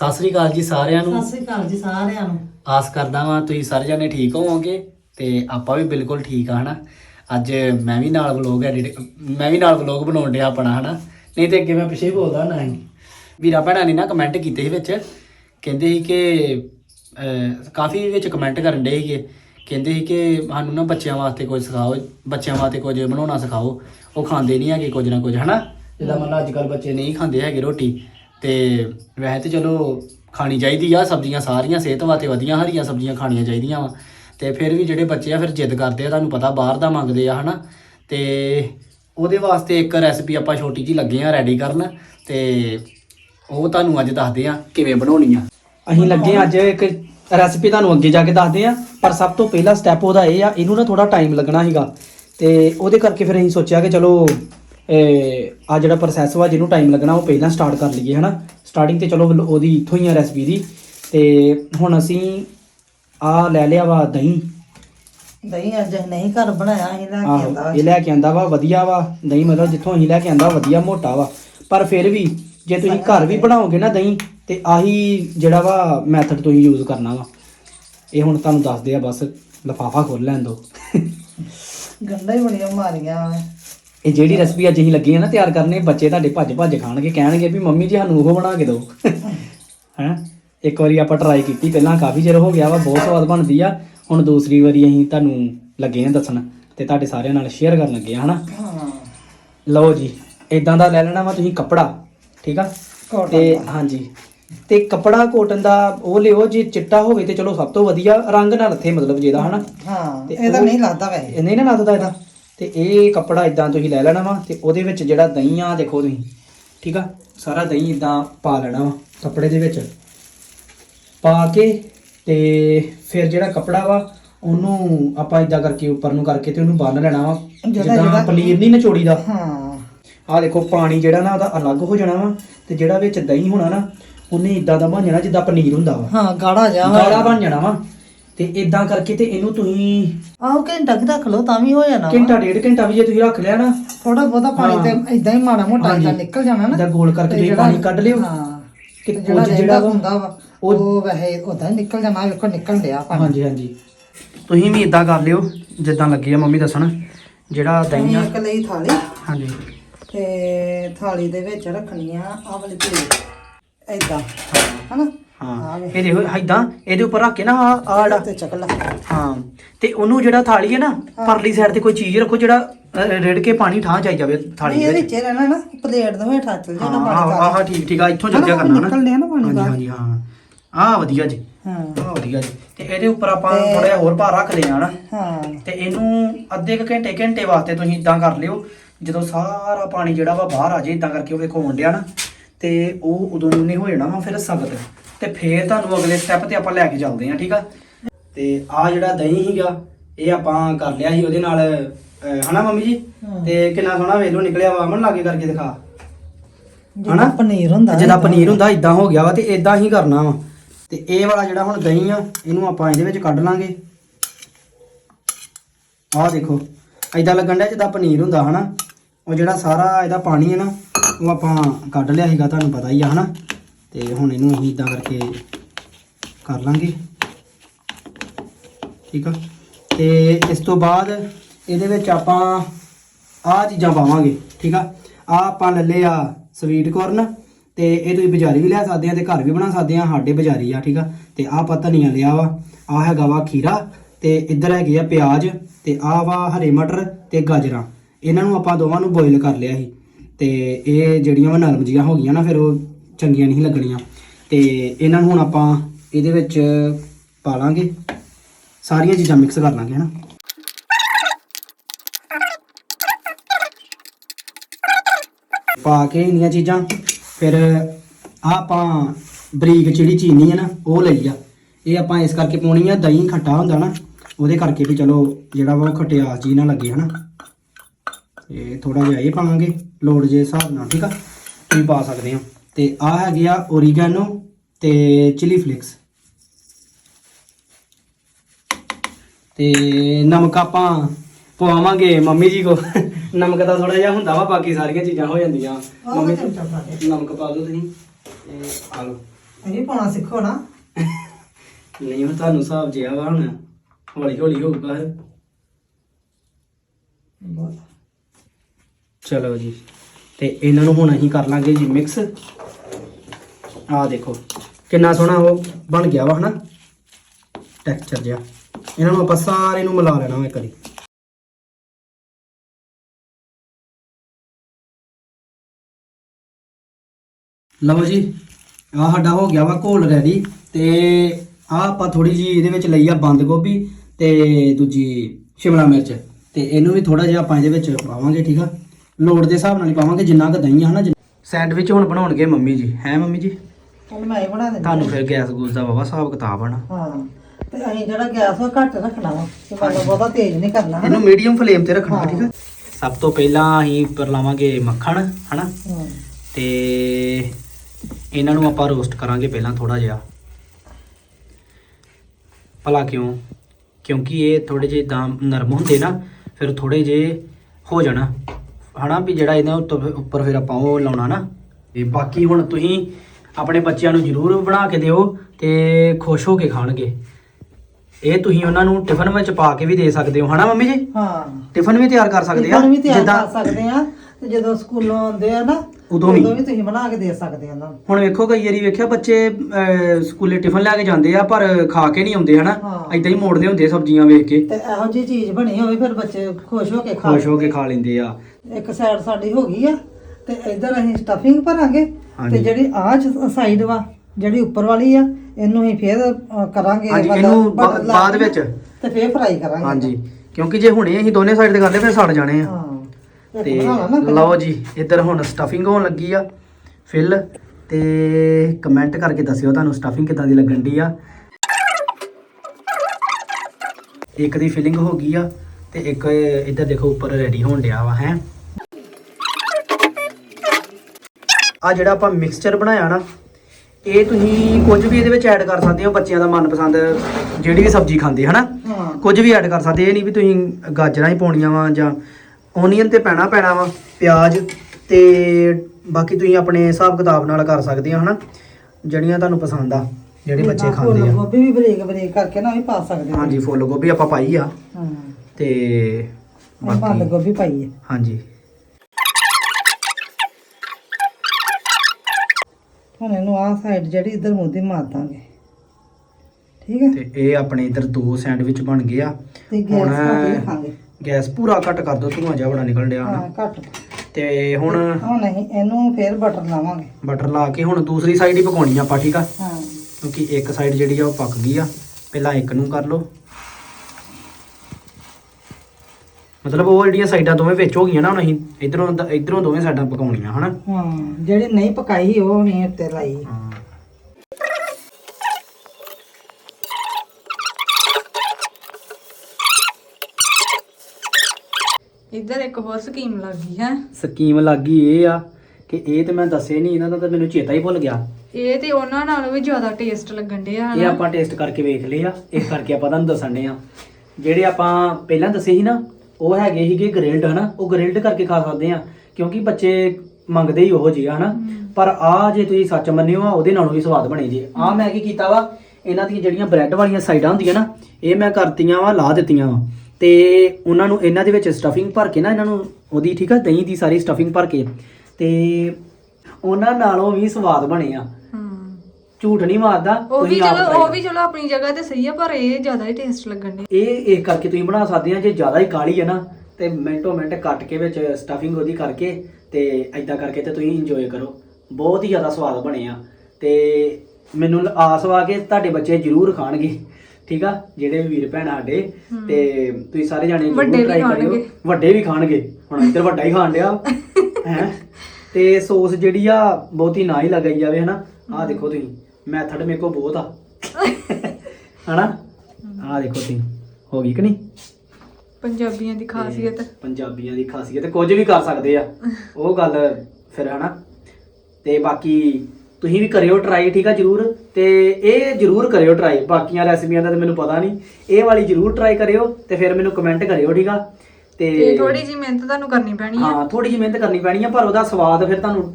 ਸਤਿ ਸ੍ਰੀ ਅਕਾਲ ਜੀ ਸਾਰਿਆਂ ਨੂੰ। ਸਤਿ ਸ੍ਰੀ ਅਕਾਲ ਜੀ ਸਾਰਿਆਂ ਨੂੰ। ਆਸ ਕਰਦਾ ਵਾਂ ਤੁਸੀਂ ਸਾਰੇ ਜਣੇ ਠੀਕ ਹੋਵੋਗੇ ਤੇ ਆਪਾਂ ਵੀ ਬਿਲਕੁਲ ਠੀਕ ਆ ਹਨਾ? ਅੱਜ ਮੈਂ ਵੀ ਨਾਲ ਵਲੋਗ ਐਡਿਟ ਮੈਂ ਵੀ ਨਾਲ ਵਲੋਗ ਬਣਾਉਣ ਡਿਆ ਆਪਣਾ ਹਨਾ? ਨਹੀਂ ਤੇ ਅੱਗੇ ਮੈਂ ਪਿੱਛੇ ਹੀ ਬੋਲਦਾ ਹੁੰਦਾ ਸੀ। ਵੀਰਾ ਭੈਣਾਂ ਨੇ ਨਾ ਕਮੈਂਟ ਕੀਤੇ ਸੀ ਵਿੱਚ। ਕਹਿੰਦੇ ਸੀ ਕਿ ਅਹ, ਕਾਫੀ ਵਿੱਚ ਕਮੈਂਟ ਕਰਨ ਡੇ ਸੀਗੇ। ਕਹਿੰਦੇ ਸੀ ਕਿ ਸਾਨੂੰ ਨਾ ਬੱਚਿਆਂ ਵਾਸਤੇ ਕੁਝ ਸਿਖਾਓ ਬੱਚਿਆਂ ਵਾਸਤੇ ਕੁਝ ਬਣਾਉਣਾ ਸਿਖਾਓ। ਉਹ ਖਾਂਦੇ ਨਹੀਂ ਹੈਗੇ ਕੁਝ ਨਾ ਕੁਝ ਹਨਾ? ਜਿੱਦਾਂ ਮਤਲਬ ਅੱਜ ਕੱਲ ਬੱਚੇ ਨਹੀਂ ਖਾਂਦੇ ਹੈਗੇ ਰੋਟੀ। ਤੇ ਵੈਸੇ ਤੇ ਚਲੋ ਖਾਣੀ ਚਾਹੀਦੀ ਆ, ਸਬਜ਼ੀਆਂ ਸਾਰੀਆਂ ਸਿਹਤ ਵਾਸਤੇ ਵਧੀਆ, ਹਰੀਆਂ ਸਬਜ਼ੀਆਂ ਖਾਣੀਆਂ ਚਾਹੀਦੀਆਂ ਵਾ। ਤੇ ਫਿਰ ਵੀ ਜਿਹੜੇ ਬੱਚੇ ਆ, ਫਿਰ ਜਿੱਦ ਕਰਦੇ ਆ, ਤੁਹਾਨੂੰ ਪਤਾ ਬਾਹਰ ਦਾ ਮੰਗਦੇ ਆ, ਹਨਾ। ਤੇ ਉਹਦੇ ਵਾਸਤੇ ਇੱਕ ਰੈਸਪੀ ਆਪਾਂ ਛੋਟੀ ਜੀ ਲੱਗੇ ਆ ਰੈਡੀ ਕਰਨ। ਤੇ ਉਹ ਤੁਹਾਨੂੰ ਅੱਜ ਦੱਸਦੇ ਆ ਕਿਵੇਂ ਬਣਾਉਣੀ ਆ। ਅਸੀਂ ਲੱਗੇ ਹਾਂ ਅੱਜ ਇੱਕ ਰੈਸਪੀ ਤੁਹਾਨੂੰ ਅੱਗੇ ਜਾ ਕੇ ਦੱਸਦੇ ਆ, ਪਰ ਸਭ ਤੋਂ ਪਹਿਲਾ ਸਟੈਪ ਉਹਦਾ ਇਹ ਆ, ਇਹਨੂੰ ਨਾ ਥੋੜਾ ਟਾਈਮ ਲੱਗਣਾ ਸੀਗਾ। ਤੇ ਉਹਦੇ ਕਰਕੇ ਫਿਰ ਅਸੀਂ ਸੋਚਿਆ ਕਿ ਚਲੋ ਆ ਜਿਹੜਾ ਪ੍ਰੋਸੈਸ ਵਾ ਜਿਹਨੂੰ ਟਾਈਮ ਲੱਗਣਾ ਉਹ ਪਹਿਲਾਂ ਸਟਾਰਟ ਕਰ ਲਈਏ ਹਨਾ? ਸਟਾਰਟਿੰਗ ਤੇ ਚਲੋ ਉਹਦੀ ਇੱਥੋਂ ਹੀ ਆ ਰੈਸਪੀ ਦੀ। ਤੇ ਹੁਣ ਅਸੀਂ ਆ ਲੈ ਲਿਆ ਵਾ ਦਹੀਂ। ਦਹੀਂ ਅੱਜ ਨਹੀਂ ਘਰ ਬਣਾਇਆ ਅਸੀਂ ਲੈ ਕੇ ਆਂਦਾ ਇਹ ਲੈ ਕੇ ਆਂਦਾ ਵਾ ਵਧੀਆ ਵਾ। ਦਹੀਂ ਮਤਲਬ ਜਿੱਥੋਂ ਅਸੀਂ ਲੈ ਕੇ ਆਂਦਾ ਵਧੀਆ ਮੋਟਾ ਵਾ। ਪਰ ਫਿਰ ਵੀ ਜੇ ਤੁਸੀਂ ਘਰ ਵੀ ਬਣਾਓਗੇ ਨਾ ਦਹੀਂ ਤੇ ਆਹੀ ਜਿਹੜਾ ਵਾ ਮੈਥਡ ਤੁਸੀਂ ਯੂਜ਼ ਕਰਨਾ ਵਾ। ਇਹ ਹੁਣ ਤੁਹਾਨੂੰ ਦੱਸਦੇ ਆ ਬਸ ਲਫਾਫਾ ਖੋਲ ਲੈਣ ਦੋ। ਗੰਡਾ ਹੀ ਬੜੀਆਂ ਮਾਰੀਆਂ। ਇਹ ਜਿਹੜੀ ਰੈਸਪੀ ਅੱਜ ਅਸੀਂ ਲੱਗੇ ਆ ਨਾ ਤਿਆਰ ਕਰਨੇ ਬੱਚੇ ਤੁਹਾਡੇ ਭੱਜ ਭੱਜ ਖਾਣਗੇ ਕਹਿਣਗੇ ਵੀ ਮੰਮੀ ਜੀ ਸਾਨੂੰ ਉਹ ਬਣਾ ਕੇ ਦਿਓ। ਹੈਂ? ਇੱਕ ਵਾਰੀ ਆਪਾਂ ਟਰਾਈ ਕੀਤੀ ਪਹਿਲਾਂ ਕਾਫੀ ਚਿਰ ਹੋ ਗਿਆ ਵਾ ਬਹੁਤ ਸਵਾਦ ਬਣਦੀ ਆ। ਹੁਣ ਦੂਸਰੀ ਵਾਰੀ ਅਸੀਂ ਤੁਹਾਨੂੰ ਲੱਗੇ ਆ ਦੱਸਣ ਤੇ ਤੁਹਾਡੇ ਸਾਰਿਆਂ ਨਾਲ ਸ਼ੇਅਰ ਕਰਨ ਲੱਗੇ ਆ ਹਨਾ? ਹਾਂ। ਲਓ ਜੀ ਇਦਾਂ ਦਾ ਲੈ ਲੈਣਾ ਵਾ ਤੁਸੀਂ ਕੱਪੜਾ ਠੀਕ ਆ? ਤੇ। ਹਾਂਜੀ ਤੇ ਕੱਪੜਾ ਕੋਟਨ ਦਾ ਉਹ ਲਿਓ ਜੇ ਚਿੱਟਾ ਹੋਵੇ ਤੇ ਚਲੋ ਸਭ ਤੋਂ ਵਧੀਆ ਰੰਗ ਨਾ ਲੱਥੇ ਮਤਲਬ ਜਿਹਦਾ ਹਨਾ? ਹਾਂ ਤੇ ਇਹਦਾ ਨਹੀਂ ਲੱਗਦਾ ਵੈਸੇ। ਨਹੀਂ ਨਾ ਲੱਗਦਾ ਇਹਦਾ? ਤੇ ਇਹ ਕੱਪੜਾ ਇਦਾਂ ਤੁਸੀਂ ਲੈ ਲੈਣਾ ਵਾ ਤੇ ਉਹਦੇ ਵਿੱਚ ਜਿਹੜਾ ਦਹੀਂ ਆ ਦੇਖੋ ਤੁਸੀਂ ਠੀਕ ਆ? ਸਾਰਾ ਦਹੀਂ ਇਦਾਂ ਪਾ ਲੈਣਾ ਵਾ ਕੱਪੜੇ ਦੇ ਵਿੱਚ। ਪਾ ਕੇ ਤੇ ਫਿਰ ਜਿਹੜਾ ਕੱਪੜਾ ਵਾ ਉਹਨੂੰ ਆਪਾਂ ਇਦਾਂ ਕਰਕੇ ਉੱਪਰ ਨੂੰ ਕਰਕੇ ਤੇ ਉਹਨੂੰ ਬੰਨ ਲੈਣਾ ਵਾ। ਜਿਹੜਾ- ਜਿੱਦਾਂ ਪਨੀਰ ਨਹੀਂ ਨਚੋੜੀਦਾ ਹਾਂ। ਆਹ ਦੇਖੋ ਪਾਣੀ ਜਿਹੜਾ ਨਾ ਉਹਦਾ ਅਲੱਗ ਹੋ ਜਾਣਾ ਵਾ ਤੇ ਜਿਹੜਾ ਵਿੱਚ ਦਹੀਂ ਹੋਣਾ ਨਾ ਉਹਨੇ ਇਦਾਂ ਦਾ ਬਣ ਜਾਣਾ ਜਿੱਦਾਂ ਪਨੀਰ ਹੁੰਦਾ ਵਾ। ਹਾਂ ਗਾੜਾ ਜਾ ਗਾੜਾ ਬਣ ਜਾਣਾ ਵਾ। ਤੇ ਇਦਾਂ ਕਰਕੇ ਤੇ ਇਹਨੂੰ ਤੁਸੀਂ ਆਹ ਘੰਟਾ ਕੁ ਰੱਖ ਲਓ ਤਾਂ ਵੀ ਹੋ ਜਾਣਾ ਘੰਟਾ ਡੇਢ ਘੰਟਾ ਵੀ ਜੇ ਤੁਸੀਂ ਰੱਖ ਲਿਆ ਨਾ। ਥੋੜਾ ਬਹੁਤਾ ਪਾਣੀ। ਤੇ ਇਦਾਂ ਹੀ ਮਾੜਾ ਮੋਟਾ ਹਾਂਜੀ। ਇਦਾਂ ਨਿਕਲ ਜਾਣਾ ਨਾ। ਇਦਾਂ ਗੋਲ ਕਰਕੇ ਤੇ ਤੁਸੀਂ ਜਿਹੜਾ- ਪਾਣੀ ਕੱਢ ਲਿਓ। ਹਾਂ। ਤੇ ਤੇ ਕੁਝ ਜਿਹੜਾ ਜਿਹੜਾ ਜਿਹੜਾ ਵਾ- ਹੁੰਦਾ ਵਾ ਉਹ- ਉਹ ਵੈਸੇ ਉਦਾਂ ਹੀ ਨਿਕਲ ਜਾਣਾ ਵੇਖੋ ਨਿਕਲ ਡਿਆ ਪਾਣੀ। ਹਾਂਜੀ ਹਾਂਜੀ। ਤੁਸੀਂ ਵੀ ਇਦਾਂ ਕਰ ਲਿਓ ਜਿੱਦਾਂ ਲੱਗੀ ਆ ਮੰਮੀ ਦੱਸਣ। ਜਿਹੜਾ ਦਹੀਂ ਆ। ਇੱਕ ਲਈ ਥਾਲੀ। ਹਾਂਜੀ। ਤੇ ਥਾਲੀ ਦੇ ਵਿੱਚ ਰੱਖਣੀ ਆ ਆਹ ਵਾਲੀ ਪਲੇਟ। ਏਦਾਂ। ਹਨਾ? ਹਾਂ। ਇਹ ਦੇਖੋ ਇਦਾਂ ਇਹਦੇ ਉੱਪਰ ਰੱਖ ਕੇ ਨਾ ਆ ਆ ਜਿਹੜਾ ਤੇ ਚੱਕਲਾ ਹਾਂ। ਤੇ ਉਹਨੂੰ ਜਿਹੜਾ ਥਾਲੀ ਹੈ ਨਾ ਪਰਲੀ ਸਾਈਡ ਤੇ ਕੋਈ ਚੀਜ਼ ਰੱਖੋ ਜਿਹੜਾ ਰਿੜ ਕੇ ਪਾਣੀ ਠਾਂ ਚਾਈ ਜਾਵੇ ਥਾਲੀ ਦੇ ਵਿੱਚ। ਵਿੱਚ ਰਹਿਣਾ ਨਾ ਪਲੇਟ ਦੇ ਹੇਠਾਂ ਚੱਲ ਜਾਣਾ ਹਾਂ ਪਾਣੀ ਆਹ ਆਹ ਠੀਕ ਠੀਕ ਆ ਇੱਥੋਂ ਚੱਲ ਜਾ ਕਰਨਾ ਨਾ ਨਿਕਲ ਲਿਆ ਨਾ ਪਾਣੀ ਬਾਹਰ। ਹਾਂਜੀ ਹਾਂ। ਆਹ ਵਧੀਆ ਜੀ। ਹਾਂ। ਆਹ ਵਧੀਆ ਜੀ। ਤੇ ਇਹਦੇ ਉੱਪਰ ਆਪਾਂ ਥੋੜਾ ਜਿਹਾ ਹੋਰ ਭਾਰ ਰੱਖ ਦੇਣਾ ਨਾ। ਹਾਂ। ਤੇ ਇਹਨੂੰ ਅੱਧੇ ਕੁ ਘੰਟੇ ਘੰਟੇ ਵਾਸਤੇ ਤੁਸੀਂ ਇਦਾਂ ਕਰ ਲਿਓ ਜਦੋਂ ਸਾਰਾ ਪਾਣੀ ਜਿਹੜਾ ਵਾ ਬਾਹਰ ਆ ਜਾਏ ਇਦਾਂ ਕਰਕੇ ਉਹ ਵੇਖੋ ਡਿਆ ਨਾ। ਤੇ ਉਹ ਉਦੋਂ ਨੇ ਹੋ ਜਾਣਾ ਵਾ ਫਿਰ ਸਖਤ ਤੇ ਫੇਰ ਤੁਹਾਨੂੰ ਅਗਲੇ ਸਟੈਪ ਤੇ ਆਪਾਂ ਲੈ ਕੇ ਚੱਲਦੇ ਹਾਂ ਠੀਕ ਆ? ਤੇ ਆ ਜਿਹੜਾ ਦਹੀਂ ਸੀਗਾ ਇਹ ਆਪਾਂ ਕਰ ਲਿਆ ਸੀ ਉਹਦੇ ਨਾਲ ਅਹ, ਹਨਾ ਮੰਮੀ ਜੀ। ਤੇ ਕਿੰਨਾ ਸੋਹਣਾ ਵੇਲੋ ਨਿਕਲਿਆ ਵਾ ਅਮਨ ਲਾਗੇ ਕਰਕੇ ਦਿਖਾ। ਜਿਹੜਾ ਪਨੀਰ ਹੁੰਦਾ ਜਿੱਦਾਂ ਪਨੀਰ ਹੁੰਦਾ ਇਦਾਂ ਹੋ ਗਿਆ ਵਾ ਤੇ ਇਦਾਂ ਹੀ ਕਰਨਾ ਵਾ। ਤੇ ਇਹ ਵਾਲਾ ਜਿਹੜਾ ਹੁਣ ਦਹੀਂ ਆ ਇਹਨੂੰ ਆਪਾਂ ਇਹਦੇ ਵਿੱਚ ਕੱਢ ਲਾਂਗੇ। ਆਹ ਦੇਖੋ ਇਦਾਂ ਲੱਗਣ ਡਿਆ ਜਿੱਦਾਂ ਪਨੀਰ ਹੁੰਦਾ ਹਨਾ? ਉਹ ਜਿਹੜਾ ਸਾਰਾ ਇਹਦਾ ਪਾਣੀ ਹੈ ਨਾ ਉਹ ਆਪਾਂ ਕੱਢ ਲਿਆ ਸੀਗਾ ਤੁਹਾਨੂੰ ਪਤਾ ਹੀ ਆ ਹਨਾ? ਤੇ ਹੁਣ ਇਹਨੂੰ ਅਸੀਂ ਇਦਾਂ ਕਰਕੇ ਕਰ ਲਾਂਗੇ। ਠੀਕ ਆ? ਤੇ ਇਸ ਤੋਂ ਬਾਅਦ ਇਹਦੇ ਵਿੱਚ ਆਪਾਂ ਆਹ ਚੀਜ਼ਾਂ ਪਾਵਾਂਗੇ, ਠੀਕ ਆ? ਆ ਆਪਾਂ ਲੈ ਲਏ ਆ ਸਵੀਟ ਕੋਰਨ ਤੇ ਇਹ ਤੁਸੀਂ ਬਾਜ਼ਾਰੀ ਵੀ ਲੈ ਸਕਦੇ ਆ ਤੇ ਘਰ ਵੀ ਬਣਾ ਸਕਦੇ ਆ, ਸਾਡੇ ਬਾਜ਼ਾਰੀ ਆ, ਠੀਕ ਆ? ਤੇ ਆਹ ਆਪਾਂ ਧਨੀਆ ਲਿਆ ਵਾ ਆ ਹੈਗਾ ਵਾ ਖੀਰਾ ਤੇ ਇੱਧਰ ਹੈਗੇ ਆ ਪਿਆਜ਼ ਤੇ ਆਹ ਵਾ ਹਰੇ ਮਟਰ ਤੇ ਗਾਜਰਾਂ। ਇਹਨਾਂ ਨੂੰ ਆਪਾਂ ਦੋਵਾਂ ਨੂੰ ਬੋਇਲ ਕਰ ਲਿਆ ਸੀ। ਤੇ ਇਹ ਜਿਹੜੀਆਂ ਵਾ ਨਰਮ ਜੀਆਂ ਹੋ ਗਈਆਂ ਨਾ, ਫਿਰ ਉਹ ਚੰਗੀਆਂ ਨਹੀਂ ਲੱਗਣੀਆਂ। ਤੇ ਇਹਨਾਂ ਨੂੰ ਹੁਣ ਆਪਾਂ ਇਹਦੇ ਵਿੱਚ ਪਾ ਲਾਂਗੇ। ਸਾਰੀਆਂ ਚੀਜ਼ਾਂ ਮਿਕਸ ਕਰ ਲਾਂਗੇ, ਹਨਾ? ਪਾ ਕੇ ਇੰਨੀਆਂ ਚੀਜ਼ਾਂ। ਫਿਰ ਆਹ ਆਪਾਂ ਬਰੀਕ ਜਿਹੜੀ ਚੀਨੀ ਹੈ ਨਾ, ਉਹ ਲਈ ਆ। ਇਹ ਆਪਾਂ ਇਸ ਕਰਕੇ ਪਾਉਣੀ ਆ, ਦਹੀਂ ਖੱਟਾ ਹੁੰਦਾ ਨਾ, ਉਹਦੇ ਕਰਕੇ ਵੀ ਚਲੋ ਜਿਹੜਾ ਵਾ ਉਹ ਖਟਿਆਸ ਜੀ ਨਾ ਲੱਗੇ, ਹਨਾ? ਤੇ ਥੋੜਾ ਜਿਹਾ ਇਹ ਪਾਵਾਂਗੇ ਲੋੜ ਜੇ ਹਿਸਾਬ ਨਾਲ, ਠੀਕ ਆ? ਤੁਸੀਂ ਪਾ ਸਕਦੇ ਹੋ। ਤੇ ਆ ਹੈਗੇ ਆ ਓਰੀਗੈਨੋ ਤੇ ਚਿਲੀ ਫਲਿਕਸ ਤੇ ਨਮਕ ਆਪਾਂ ਪਵਾਵਾਂਗੇ ਮੰਮੀ ਜੀ ਕੋ। ਨਮਕ ਤਾਂ ਥੋੜਾ ਜਿਹਾ ਹੁੰਦਾ ਵਾ ਬਾਕੀ ਸਾਰੀਆਂ ਚੀਜ਼ਾਂ ਹੋ ਜਾਂਦੀਆਂ। ਮੰਮੀ ਨਮਕ ਪਾ ਦਿਓ ਤੁਸੀਂ ਤੇ ਆ ਲਓ। ਇਹ ਪਾਉਣਾ ਸਿੱਖੋ ਨਾ। ਨਹੀਂ ਹੁਣ ਤੁਹਾਨੂੰ ਹਿਸਾਬ ਜਿਆ ਵਾ ਹੁਣ। ਹੌਲੀ ਹੌਲੀ ਹੋਊਗਾ। ਚਲੋ ਜੀ। ਤੇ ਇਹਨਾਂ ਨੂੰ ਹੁਣ ਅਸੀਂ ਕਰ ਲਾਂਗੇ ਜੀ ਮਿਕਸ ਆਹ ਦੇਖੋ, ਕਿੰਨਾ ਸੋਹਣਾ ਉਹ ਬਣ ਗਿਆ ਵਾ, ਹਨਾ? ਟੈਕਸਚਰ ਜਿਹਾ। ਇਹਨਾਂ ਨੂੰ ਆਪਾਂ ਸਾਰੇ ਨੂੰ ਮਿਲਾ ਲੈਣਾ ਵਾ ਇੱਕ ਵਾਰੀ। ਲਓ ਜੀ, ਆਹ ਸਾਡਾ ਹੋ ਗਿਆ ਵਾ ਘੋਲ ਰੈਡੀ ਤੇ ਆਹ ਆਪਾਂ ਥੋੜੀ ਜੀ ਇਹਦੇ ਵਿੱਚ ਲਈ ਆ ਬੰਦ ਗੋਭੀ ਤੇ ਦੂਜੀ ਸ਼ਿਮਲਾ ਮਿਰਚ। ਤੇ ਇਹਨੂੰ ਵੀ ਥੋੜਾ ਜਿਹਾ ਆਪਾਂ ਇਹਦੇ ਵਿੱਚ ਪਾਵਾਂਗੇ, ਠੀਕ ਆ? ਲੋੜ ਦੇ ਹਿਸਾਬ ਨਾਲ ਹੀ ਪਾਵਾਂਗੇ, ਜਿੰਨਾ ਕੁ ਦਹੀਂ ਆ, ਹਨਾ ਸੈਂਡਵਿਚ ਹੁਣ ਬਣਾਉਣਗੇ ਮੰਮੀ ਜੀ। ਹੈ ਮੰਮੀ ਜੀ? ਹੁਣ ਮੈਂ ਹੀ ਬਣਾ ਦਿੰਦੀ ਤੁਹਾਨੂੰ ਫਿਰ ਗੈਸ ਗੂਸ ਦਾ ਵਾਵਾ ਹਿਸਾਬ ਕਿਤਾਬ ਆ ਨਾ। ਹਾਂ ਤੇ ਅਸੀਂ ਜਿਹੜਾ ਗੈਸ ਉਹ ਘੱਟ ਰੱਖਣਾ ਵਾ ਤੇ ਮਤਲਬ ਬਹੁਤਾ ਤੇਜ਼ ਨਹੀਂ ਕਰਨਾ ਇਹਨੂੰ ਮੀਡੀਅਮ ਫਲੇਮ ਤੇ ਰੱਖਣਾ ਹਾਂ। ਠੀਕ ਆ? ਸਭ ਤੋਂ ਪਹਿਲਾਂ ਅਸੀਂ ਉੱਪਰ ਲਾਵਾਂਗੇ ਮੱਖਣ ਹਨਾ? ਹੂੰ। ਤੇ ਇਹਨਾਂ ਨੂੰ ਆਪਾਂ ਰੋਸਟ ਕਰਾਂਗੇ ਪਹਿਲਾਂ ਥੋੜਾ ਜਿਹਾ। ਭਲਾ ਕਿਉਂ? ਕਿਉਂਕਿ ਇਹ ਥੋੜੇ ਜਿਹੇ ਤਾਂ ਨਰਮ ਹੁੰਦੇ ਨਾ ਫਿਰ ਥੋੜੇ ਜਿਹੇ ਹੋ ਜਾਣਾ। ਹਨਾ ਵੀ ਜਿਹੜਾ ਇਹਨਾਂ ਉੱਤੋਂ ਫਿਰ- ਉੱਪਰ ਫਿਰ ਆਪਾਂ ਉਹ ਲਾਉਣਾ ਨਾ। ਤੇ ਬਾਕੀ ਹੁਣ ਤੁਸੀਂ ਆਪਣੇ ਬੱਚਿਆਂ ਨੂੰ ਜ਼ਰੂਰ ਬਣਾ ਕੇ ਦਿਓ ਤੇ ਖੁਸ਼ ਹੋ ਕੇ ਖਾਣਗੇ। ਇਹ ਤੁਸੀਂ ਉਹਨਾਂ ਨੂੰ ਟਿਫਨ ਵਿੱਚ ਪਾ ਕੇ ਵੀ ਦੇ ਸਕਦੇ ਹੋ ਹਨਾ ਮੰਮੀ ਜੀ? ਹਾਂ। ਟਿਫਨ ਵੀ ਤਿਆਰ ਕਰ ਸਕਦੇ ਆ? ਟਿਫਨ ਵੀ ਤਿਆਰ ਕਰ ਸਕਦੇ ਆ ਤੇ ਜਦੋਂ ਸਕੂਲੋਂ ਆਉਂਦੇ ਆ ਨਾ ਉਦੋਂ ਵੀ। ਤੁਸੀਂ ਬਣਾ ਕੇ ਦੇ ਸਕਦੇ ਆ ਉਹਨਾਂ ਨੂੰ। ਹੁਣ ਵੇਖੋ ਕਈ ਵਾਰੀ ਵੇਖਿਆ ਬੱਚੇ ਅਹ, ਸਕੂਲੇ ਟਿਫਨ ਲੈ ਕੇ ਜਾਂਦੇ ਆ ਪਰ ਖਾ ਕੇ ਨਹੀਂ ਆਉਂਦੇ ਹਨਾ? ਹਾਂ। ਐਦਾਂ ਹੀ ਮੋੜਦੇ ਹੁੰਦੇ ਸਬਜ਼ੀਆਂ ਵੇਖ ਕੇ। ਤੇ ਇਹੋ ਜਿਹੀ ਚੀਜ਼ ਬਣੀ ਹੋਵੇ ਫਿਰ ਬੱਚੇ ਖੁਸ਼ ਹੋ ਕੇ ਖਾ ਖੁਸ਼ ਹੋ ਕੇ ਖਾ ਲੈਂਦੇ ਆ। ਇੱਕ ਸਾਈਡ ਸਾਡੀ ਹੋ ਗਈ ਆ ਤੇ ਇੱਧਰ ਅਸੀਂ ਸਟਫਿੰਗ ਭਰਾਂਗੇ। ਤੇ ਜਿਹੜੀ ਆਹ ਸਾਈਡ ਵਾ ਜਿਹੜੀ ਉੱਪਰ ਵਾਲੀ ਆ ਇਹਨੂੰ ਅਸੀਂ ਫੇਰ ਅ, ਕਰਾਂਗੇ ਹਾਂਜੀ, ਮਤਲਬ ਇਹਨੂੰ ਬਾ- butter ਲਾ ਬਾਅਦ ਕੇ ਵਿੱਚ। ਤੇ ਫੇਰ ਫਰਾਈ ਕਰਾਂਗੇ। ਹਾਂਜੀ ਕਿਉਂਕਿ ਜੇ ਹੁਣੇ ਅਸੀਂ ਦੋਨੇ ਸਾਈਡ ਤੇ ਕਰ ਲਏ ਫਿਰ ਸੜ ਜਾਣੇ ਆ। ਹਾਂ। ਤੇ। ਲਓ ਜੀ ਇੱਧਰ ਹੁਣ ਸਟਫਿੰਗ ਹੋਣ ਲੱਗੀ ਆ ਫਿਲ। ਤੇ ਕਮੈਂਟ ਕਰਕੇ ਦੱਸਿਓ ਤੁਹਾਨੂੰ ਸਟਫਿੰਗ ਕਿਦਾਂ ਦੀ ਲੱਗਣ ਦੀ ਆ। ਇੱਕ ਦੀ ਫਿਲਿੰਗ ਹੋ ਗਈ ਆ ਤੇ ਇੱਕ ਇੱਧਰ ਦੇਖੋ ਉੱਪਰ ਰੈਡੀ ਹੋਣ ਡਿਆ ਵਾ ਹੈ। ਆ ਜਿਹੜਾ ਆਪਾਂ ਮਿਕਸਚਰ ਬਣਾਇਆ ਨਾ ਇਹ ਤੁਸੀਂ ਕੁਝ ਵੀ ਇਹਦੇ ਵਿੱਚ ਐਡ ਕਰ ਸਕਦੇ ਹੋ ਬੱਚਿਆਂ ਦਾ ਮਨਪਸੰਦ ਜਿਹੜੀ ਵੀ ਸਬਜ਼ੀ ਖਾਂਦੇ ਹਨਾ? ਹਾਂ। ਕੁਝ ਵੀ ਐਡ ਕਰ ਸਕਦੇ ਇਹ ਨਹੀਂ ਵੀ ਤੁਸੀਂ ਗਾਜਰਾਂ ਹੀ ਪਾਉਣੀਆਂ ਵਾ ਜਾਂ ਓਨੀਅਨ ਤੇ ਪੈਣਾ ਪੈਣਾ ਵਾ ਪਿਆਜ਼ ਤੇ ਬਾਕੀ ਤੁਸੀਂ ਆਪਣੇ ਹਿਸਾਬ ਕਿਤਾਬ ਨਾਲ ਕਰ ਸਕਦੇ ਆ ਹਨਾ? ਜਿਹੜੀਆਂ ਤੁਹਾਨੂੰ ਪਸੰਦ ਆ ਜਿਹੜੇ ਬੱਚੇ ਖਾਂਦੇ ਆ। ਗੋਭੀ ਵੀ ਬਰੀਕ ਬਰੀਕ ਕਰਕੇ ਨਾ ਵੀ ਪਾ ਸਕਦੇ ਹਾਂ। ਹਾਂਜੀ ਫੁੱਲ ਗੋਭੀ ਆਪਾਂ ਪਾਈ ਆ ਹਾਂ। ਤੇ ਬਾਕੀ ਗੋਭੀ ਪਾਈ ਹੈ ਹਾਂਜੀ। ਹੁਣ ਇਹਨੂੰ ਆਹ ਸਾਈਡ ਜਿਹੜੀ ਇੱਧਰ ਮੂੰਹ ਦੀ ਮਾਰ ਦਾਂਗੇ। ਠੀਕ ਹੈ? ਤੇ ਇਹ ਆਪਣੇ ਇਧਰ ਦੋ ਸੈਂਡਵਿਚ ਬਣ ਗਏ ਆ। ਤੇ ਹੁਣ ਗੈਸ ਘੱਟ ਹੀ ਰੱਖਾਂਗੇ। ਗੈਸ ਪੂਰਾ ਘੱਟ ਕਰ ਦੋ ਧੂਆਂ ਜਿਹਾ ਬੜਾ ਨਿਕਲ ਡਿਆ ਹਾਂ ਘੱਟ। ਤੇ ਹੁਣ ਹੁਣ ਅਸੀਂ ਇਹਨੂੰ ਫੇਰ ਬਟਰ ਲਾਵਾਂਗੇ। ਬਟਰ ਲਾ ਕੇ ਹੁਣ ਦੂਸਰੀ ਸਾਈਡ ਹੀ ਪਕਾਉਣੀ ਆ ਆਪਾਂ ਠੀਕ ਆ? ਹਾਂ। ਕਿਉਂਕਿ ਇੱਕ ਸਾਈਡ ਜਿਹੜੀ ਆ ਉਹ ਪੱਕ ਗਈ ਆ। ਪਹਿਲਾਂ ਇੱਕ ਨੂੰ ਕਰ ਲਓ। ਮਤਲਬ ਉਹ ਜਿਹੜੀਆਂ ਸਾਈਡਾਂ ਦੋਵੇਂ ਵਿੱਚ ਹੋ ਗਈਆਂ ਨਾ ਹੁਣ ਅਸੀਂ ਇਧਰੋਂ ਇਧਰੋਂ ਦੋਵੇਂ ਸਾਈਡਾਂ ਪਕਾਉਣੀਆਂ ਹਨਾ? ਹਾਂ ਜਿਹੜੀ ਨਹੀਂ ਪਕਾਈ ਸੀ ਉਹ ਅਸੀਂ ਉੱਤੇ ਲਾਈ। ਹਾਂ ਇੱਧਰ ਇੱਕ ਹੋਰ ਸਕੀਮ ਲੱਗ ਗਈ ਹੈ? ਸਕੀਮ ਲੱਗੀ ਇਹ ਆ ਕਿ ਇਹ ਤੇ ਮੈਂ ਦੱਸੇ ਨਹੀਂ ਇਹਨਾਂ ਦਾ ਤਾਂ ਮੈਨੂੰ ਚੇਤਾ ਹੀ ਭੁੱਲ ਗਿਆ। ਇਹ ਤੇ ਉਹਨਾਂ ਨਾਲੋਂ ਵੀ ਜ਼ਿਆਦਾ ਟੇਸਟ ਲੱਗਣ ਡਿਆ ਇਹ ਹਨਾ? ਆਪਾਂ ਟੇਸਟ ਕਰਕੇ ਵੇਖ ਲਏ ਆ ਇਸ ਕਰਕੇ ਆਪਾਂ ਤੁਹਾਨੂੰ ਦੱਸਣੇ ਆ। ਜਿਹੜੇ ਆਪਾਂ ਪਹਿਲਾਂ ਦੱਸੇ ਸੀ ਨਾ ਉਹ ਹੈਗੇ ਸੀਗੇ ਗ੍ਰਿਲਡ ਹਨਾ? ਉਹ ਗ੍ਰਿਲਡ ਕਰਕੇ ਖਾ ਸਕਦੇ ਆ ਕਿਉਂਕਿ ਬੱਚੇ ਮੰਗਦੇ ਹੀ ਉਹੋ ਜਿਹੀ ਆ ਹਨਾ? ਪਰ ਆ ਜੇ ਤੁਸੀਂ ਸੱਚ ਮੰਨਿਓ ਆ ਉਹਦੇ ਨਾਲੋਂ ਵੀ ਸਵਾਦ ਬਣੇ ਜੇ। ਆ ਮੈਂ ਕੀ ਕੀਤਾ ਵਾ ਇਹਨਾਂ ਦੀਆਂ ਜਿਹੜੀਆਂ ਬ੍ਰੈਡ ਵਾਲੀਆਂ ਸਾਈਡਾਂ ਹੁੰਦੀਆਂ ਨਾ ਇਹ ਮੈਂ ਕਰਤੀਆਂ ਵਾ ਲਾ ਦਿੱਤੀਆਂ ਵਾ। ਤੇ ਉਹਨਾਂ ਨੂੰ ਇਹਨਾਂ ਦੇ ਵਿੱਚ ਸਟਫਿੰਗ ਭਰ ਕੇ ਨਾ ਇਹਨਾਂ ਨੂੰ ਉਹਦੀ ਠੀਕ ਆ ਦਹੀਂ ਦੀ ਸਾਰੀ ਸਟਫਿੰਗ ਭਰ ਕੇ ਤੇ ਉਹਨਾਂ ਨਾਲੋਂ ਵੀ ਸਵਾਦ ਬਣੇ ਆ। ਝੂਠ ਨਹੀਂ ਮਾਰਦਾ ਉਹ ਵੀ ਤੁਸੀਂ ਆਪ ਚਲੋ try ਉਹ ਵੀ ਚਲੋ ਆਪਣੀ ਜਗ੍ਹਾ ਤੇ ਸਹੀ ਆ ਪਰ ਇਹ ਜ਼ਿਆਦਾ ਹੀ ਟੇਸਟ ਲੱਗਣ ਡਿਆ ਇਹ ਇਹ ਕਰਕੇ ਤੁਸੀਂ ਬਣਾ ਸਕਦੇ ਆ ਜੇ ਜ਼ਿਆਦਾ ਹੀ ਕਾਲੀ ਹੈ ਨਾ ਤੇ ਮਿੰਟੋ ਮਿੰਟ ਕੱਟ ਕੇ ਵਿੱਚ ਸਟਫਿੰਗ ਉਹਦੀ ਕਰਕੇ ਤੇ ਐਦਾਂ ਕਰਕੇ ਤੇ ਤੁਸੀਂ ਇੰਜੋਏ ਕਰੋ। ਬਹੁਤ ਹੀ ਜ਼ਿਆਦਾ ਸਵਾਦ ਬਣੇ ਆ। ਤੇ ਮੈਨੂੰ ਆਸ ਵਾ ਕਿ ਤੁਹਾਡੇ ਬੱਚੇ ਜ਼ਰੂਰ ਖਾਣਗੇ ਠੀਕ ਆ? ਜਿਹੜੇ ਵੀ ਵੀਰ ਭੈਣ ਸਾਡੇ ਤੇ ਤੁਸੀਂ ਸਾਰੇ ਜਾਣੇ ਵੱਡੇ ਵੀ ਟਰਾਈ ਕਰਿਓ। ਖਾਣਗੇ। ਵੱਡੇ ਵੀ ਖਾਣਗੇ। ਹੁਣ ਇੱਧਰ ਵੱਡਾ ਹੀ ਖਾਣ ਡਿਆ। ਹੈ? ਤੇ ਸੌਸ ਜਿਹੜੀ ਆ ਬਹੁਤੀ ਨਾ ਹੀ ਲਗਾਈ ਜਾਵੇ ਹਨਾ? ਆਹ ਦੇਖੋ ਤੁਸੀਂ। ਮੈਥਡ ਮੇਰੇ ਕੋਲ ਬਹੁਤ ਆ। ਹਨਾ? ਆਹ ਦੇਖੋ ਤੁਸੀਂ ਹੋ ਗਈ ਕਿ ਨਹੀਂ? ਪੰਜਾਬੀਆਂ ਦੀ ਖਾਸੀਅਤ। ਪੰਜਾਬੀਆਂ ਦੀ ਖਾਸੀਅਤ ਕੁਝ ਵੀ ਕਰ ਸਕਦੇ ਆ। ਉਹ ਗੱਲ ਫਿਰ ਹਨਾ? ਤੇ ਬਾਕੀ ਤੁਸੀਂ ਵੀ ਕਰਿਓ ਟਰਾਈ ਠੀਕ ਆ ਜਰੂਰ? ਤੇ ਇਹ ਜਰੂਰ ਕਰਿਓ ਟਰਾਈ ਬਾਕੀਆਂ ਰੈਸਿਪੀਆਂ ਦਾ ਤਾਂ ਮੈਨੂੰ ਪਤਾ ਨਹੀਂ। ਇਹ ਵਾਲੀ ਜਰੂਰ ਟਰਾਈ ਕਰਿਓ ਤੇ ਫਿਰ ਮੈਨੂੰ ਕਮੈਂਟ ਕਰਿਓ ਠੀਕ ਆ? ਤੇ ਤੇ ਥੋੜੀ ਜਿਹੀ ਮਿਹਨਤ ਤੁਹਾਨੂੰ ਕਰਨੀ ਪੈਣੀ ਹੈ ਹਾਂ ਥੋੜੀ ਜਿਹੀ ਮਿਹਨਤ ਕਰਨੀ ਪੈਣੀ ਆ ਪਰ ਉਹਦਾ ਸਵਾਦ ਫਿਰ ਤੁਹਾਨੂੰ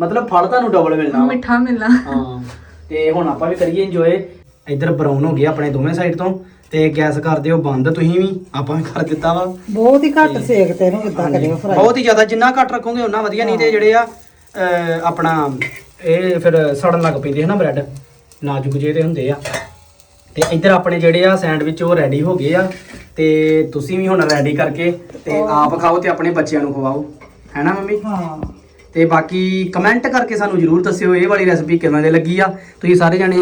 ਮਤਲਬ ਫਲ ਤੁਹਾਨੂੰ ਡਬਲ ਮਿਲਣਾ ਵਾ। ਮਿੱਠਾ ਮਿਲਣਾ। ਹਾਂ। ਤੇ ਹੁਣ ਆਪਾਂ ਵੀ ਕਰੀਏ ਇੰਜੋਏ ਇੱਧਰ ਬਰਾਊਨ ਹੋ ਗਿਆ ਆਪਣੇ ਦੋਵੇਂ ਸਾਈਡ ਤੋਂ ਤੇ ਗੈਸ ਕਰ ਦਿਓ ਬੰਦ ਤੁਸੀਂ ਵੀ ਆਪਾਂ ਵੀ ਕਰ ਦਿੱਤਾ ਵਾ। ਬਹੁਤ ਹੀ ਘੱਟ ਸੇਕ ਤੇ ਇਹਨੂੰ ਇਦਾਂ ਕਰਿਓ ਫਰਾਈ ਬਹੁਤ ਹੀ ਜ਼ਿਆਦਾ ਜਿੰਨਾ ਘੱਟ ਰੱਖੋਗੇ ਉਨਾ ਵਧੀਆ ਨਹੀਂ ਤੇ ਜਿਹੜੇ ਆ ਅਹ, ਆਪਣਾ ਇਹ ਫਿਰ ਸੜਨ ਲੱਗ ਪੈਂਦੇ ਹਨਾ ਬ੍ਰੈਡ ਨਾਜ਼ੁਕ ਜਿਹੇ ਤੇ ਹੁੰਦੇ ਆ। ਤੇ ਇੱਧਰ ਆਪਣੇ ਜਿਹੜੇ ਆ ਸੈਂਡਵਿਚ ਉਹ ਰੈਡੀ ਹੋ ਗਏ ਆ। ਤੇ ਤੁਸੀਂ ਵੀ ਹੁਣ ਰੈਡੀ ਕਰਕੇ ਤੇ ਆਪ ਖਾਓ ਤੇ ਆਪਣੇ ਬੱਚਿਆਂ ਨੂੰ ਖਵਾਓ। ਹੈਨਾ ਮੰਮੀ? ਹਾਂ। ਤੇ ਬਾਕੀ ਕਮੈਂਟ ਕਰਕੇ ਸਾਨੂੰ ਜਰੂਰ ਦੱਸਿਓ ਇਹ ਵਾਲੀ ਰੈਸਪੀ ਕਿਵੇਂ ਦੀ ਲੱਗੀ ਆ। ਤੁਸੀਂ ਸਾਰੇ ਜਣੇ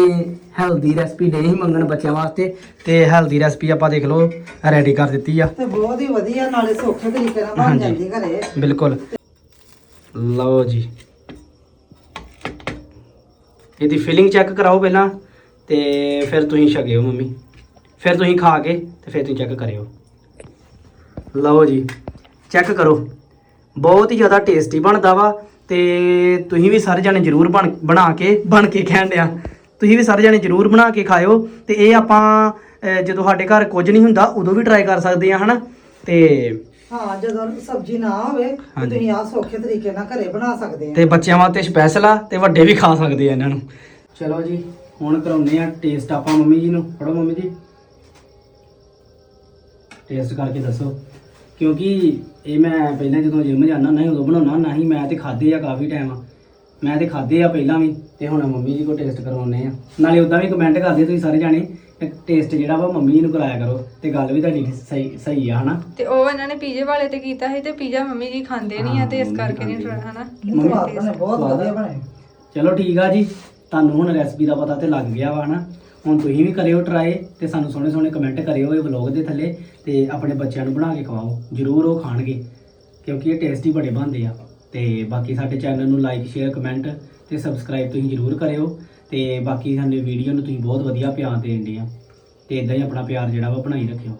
ਹੈਲਦੀ ਰੈਸਪੀ ਦੇ ਹੀ ਮੰਗਣ ਬੱਚਿਆਂ ਵਾਸਤੇ ਤੇ ਹੈਲਦੀ ਰੈਸਪੀ ਆਪਾਂ ਦੇਖ ਲਓ ਰੈਡੀ ਕਰ ਦਿੱਤੀ ਆ। ਤੇ ਬਹੁਤ ਹੀ ਵਧੀਆ ਨਾਲੇ ਸੌਖੇ ਤਰੀਕੇ ਨਾਲ ਬਣ। ਜਾਂਦੀ ਘਰੇ। ਬਿਲਕੁਲ। ਲਓ ਜੀ। ਇਹਦੀ ਫਿਲਿੰਗ ਚੈੱਕ ਕਰਾਓ ਪਹਿਲਾਂ ਤੇ ਫਿਰ ਤੁਸੀਂ ਛਕਿਓ ਮੰਮੀ। ਫਿਰ ਤੁਸੀਂ ਖਾ ਕੇ ਤੇ ਫਿਰ ਤੁਸੀਂ ਚੈੱਕ ਕਰਿਓ। ਲਓ ਜੀ ਚੈੱਕ ਕਰੋ। ਬਹੁਤ ਹੀ ਜ਼ਿਆਦਾ ਟੇਸਟੀ ਬਣਦਾ ਵਾ ਤੇ ਤੁਸੀਂ ਵੀ ਸਾਰੇ ਜਣੇ ਜਰੂਰ ਬਣ ਬਣਾ ਕੇ ਬਣ ਕੇ ਕਹਿਣ ਡਿਆ। ਤੁਸੀਂ ਵੀ ਸਾਰੇ ਜਣੇ ਜਰੂਰ ਬਣਾ ਕੇ ਖਾਇਓ ਤੇ ਇਹ ਆਪਾਂ ਜਦੋਂ ਸਾਡੇ ਘਰ ਕੁਝ ਨਹੀਂ ਹੁੰਦਾ ਉਦੋਂ ਵੀ ਟਰਾਈ ਕਰ ਸਕਦੇ ਆ ਹਨਾ? ਤੇ ਹਾਂ ਜਦੋਂ ਸਬਜ਼ੀ ਨਾ ਹੋਵੇ ਤੇ ਹਾਂਜੀ। ਤੁਸੀਂ ਆ ਸੌਖੇ ਤਰੀਕੇ ਨਾਲ ਘਰੇ ਬਣਾ ਸਕਦੇ ਆ। ਤੇ ਬੱਚਿਆਂ ਵਾਸਤੇ ਸਪੈਸ਼ਲ ਆ ਤੇ ਵੱਡੇ ਵੀ ਖਾ ਸਕਦੇ ਆ ਇਹਨਾਂ ਨੂੰ। ਚਲੋ ਜੀ ਹੁਣ ਕਰਾਉਨੇ ਆ ਟੇਸਟ ਆਪਾਂ ਮੰਮੀ ਜੀ ਨੂੰ। ਫੜੋ ਮੰਮੀ ਜੀ। ਟੇਸਟ ਕਰਕੇ ਦੱਸੋ। ਕਿਉਂਕਿ ਇਹ ਮੈਂ ਪਹਿਲਾਂ ਜਦੋਂ ਜਿਮ ਜਾਂਦਾ ਹੁੰਦਾ ਸੀ ਉਦੋਂ ਬਣਾਉਣਾ ਹੁੰਦਾ ਸੀ ਮੈਂ ਤੇ ਖਾਦੇ ਆ ਕਾਫੀ ਟਾਈਮ ਮੈਂ ਤੇ ਖਾਦੇ ਆ ਪਹਿਲਾਂ ਵੀ ਤੇ ਹੁਣ ਮੰਮੀ ਜੀ ਕੋ ਟੇਸਟ ਕਰਵਾਉਨੇ ਆ। ਨਾਲੇ ਉਦਾਂ ਵੀ ਕਮੈਂਟ ਕਰਦੇ ਤੁਸੀਂ ਸਾਰੇ ਜਾਣੇ ਟੇਸਟ ਜਿਹੜਾ ਵਾ ਮੰਮੀ ਜੀ ਨੂੰ ਕਰਾਇਆ ਕਰੋ ਤੇ ਗੱਲ ਵੀ ਤੁਹਾਡੀ ਸਹੀ ਸਹੀ ਆ ਹਨਾ? ਤੇ ਉਹ ਇਹਨਾਂ ਨੇ ਪੀਜ਼ੇ ਵਾਲੇ ਤੇ ਕੀਤਾ ਸੀ ਤੇ ਪੀਜ਼ਾ ਮੰਮੀ ਜੀ ਖਾਂਦੇ ਨਹੀਂ ਆ ਤੇ ਇਸ ਕਰਕੇ ਨਹੀਂ ਮੰਮੀ ਹਨਾ ਬਣੇ ਬਹੁਤ? ਵਧੀਆ ਬਣੇ। ਚਲੋ ਠੀਕ ਆ ਜੀ ਤੁਹਾਨੂੰ ਹੁਣ ਰੈਸਪੀ ਦਾ ਪਤਾ ਤੇ ਲੱਗ ਗਿਆ ਵਾ ਹਨਾ? ਹੁਣ ਤੁਸੀਂ ਵੀ ਕਰਿਓ ਟਰਾਈ ਤੇ ਸਾਨੂੰ ਸੋਹਣੇ ਸੋਹਣੇ ਕਮੈਂਟ ਕਰਿਓ ਇਹ ਵਲੌਗ ਦੇ ਥੱਲੇ ਤੇ ਆਪਣੇ ਬੱਚਿਆਂ ਨੂੰ ਬਣਾ ਕੇ ਖਵਾਓ। ਜਰੂਰ ਉਹ ਖਾਣਗੇ, ਕਿਉਂਕਿ ਇਹ ਟੇਸਟੀ ਬੜੇ ਬਣਦੇ ਆ। ਤੇ ਬਾਕੀ ਸਾਡੇ ਚੈਨਲ ਨੂੰ ਲਾਈਕ ਸ਼ੇਅਰ ਕਮੈਂਟ ਤੇ ਸਬਸਕ੍ਰਾਈਬ ਤੁਸੀਂ ਜਰੂਰ ਕਰਿਓ। ਤੇ ਬਾਕੀ ਸਾਡੇ ਵੀਡੀਓ ਨੂੰ ਤੁਸੀਂ ਬਹੁਤ ਵਧੀਆ ਪਿਆਰ ਦੇਣ ਦੇ ਆ। ਤੇ ਇਦਾਂ ਹੀ ਆਪਣਾ ਪਿਆਰ ਜਿਹੜਾ ਵਾ ਬਣਾਈ ਰੱਖਿਓ।